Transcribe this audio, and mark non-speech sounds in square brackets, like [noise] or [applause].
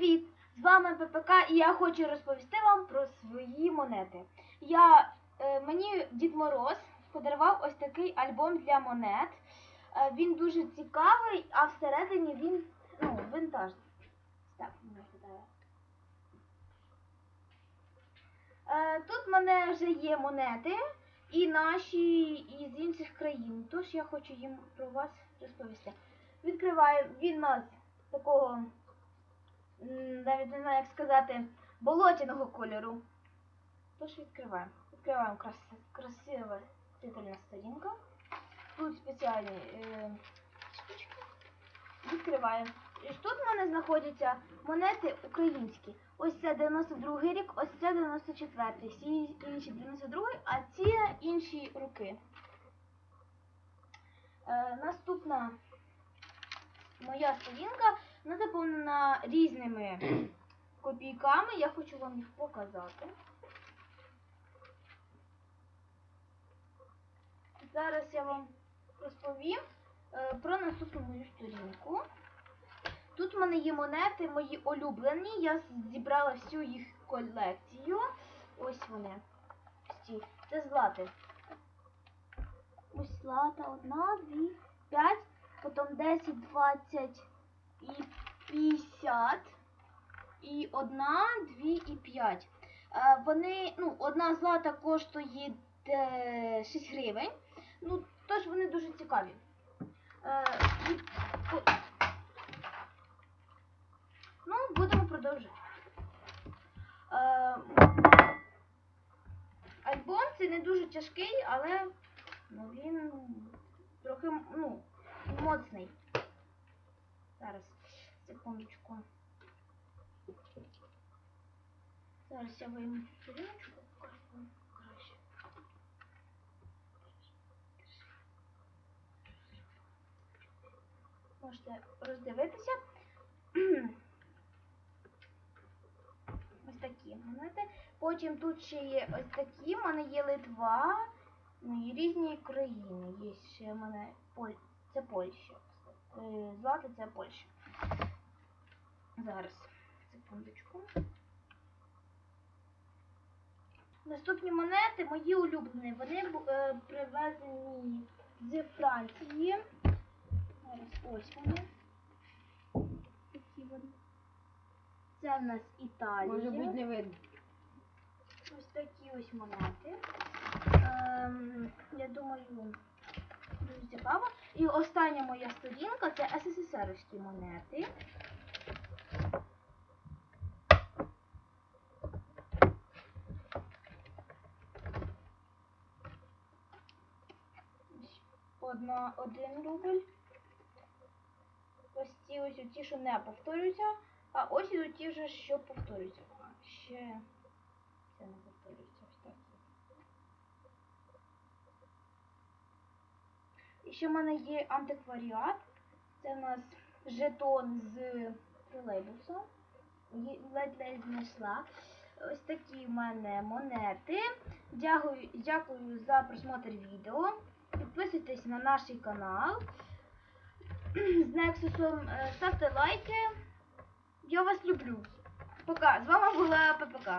Привіт! З вами ППК і я хочу розповісти вам про свої монети. Я, е, мені Дід Мороз подарував ось такий альбом для монет. Е, він дуже цікавий, а всередині він ну, винтажний. Так. Е, тут в мене вже є монети і наші із інших країн. Тож я хочу їм про вас розповісти. Відкриваю він нас такого, навіть не знаю, як сказати, болотяного кольору. Тож відкриваємо. Відкриваємо крас, красива титульна сторінка. Тут спеціальні е, штучки. Відкриваємо. І тут в мене знаходяться монети українські. Ось це 92-й рік, ось це 94 Всі інші 92-й, а ці інші роки. Е, наступна моя сторінка вона заповнена різними [clears throat] копійками. Я хочу вам їх показати. Зараз я вам розповім е, про наступну мою сторінку. Тут в мене є монети, мої улюблені. Я зібрала всю їх колекцію. Ось вони. Ці. Це злати. Ось злата. Одна, дві, п'ять, потім 10, 20 і 50. І одна, дві і п'ять. Е, Вони, ну, одна злата коштує е, 6 гривень. Ну, тож вони дуже цікаві. Е, Ну, будемо продовжувати. Е, альбом це не дуже тяжкий, але ну, він трохи ну, моцний. Секундочку. Зараз я вийму цю сторіночку, покажу краще. Можете роздивитися. [clears throat] Ось такі монети. Потім тут ще є ось такі. У мене є Литва, ну і різні країни. Є ще в мене Поль... це Польща. Е, Злати це Польща. Зараз, секундочку. Наступні монети мої улюблені. Вони е, привезені з Франції. Зараз ось вони. Такі вони. Це в нас Італія. Може бути не видно. Ось такі ось монети. Ем, я думаю, дуже цікаво. І остання моя сторінка це СССРівські монети. Ось Одна, один рубль. Ось ці ось ті, що не повторюються, а ось і ті вже, що повторюються. А, ще це не повторюється ось так. І ще в мене є антикваріат. Це в нас жетон з тролейбуса. Ледь-ледь знайшла. Ось такі в мене монети. Дякую, дякую за просмотр відео. Підписуйтесь на наш канал. [clears throat] З Нексусом е, ставте лайки. Я вас люблю. Пока. З вами була ППК.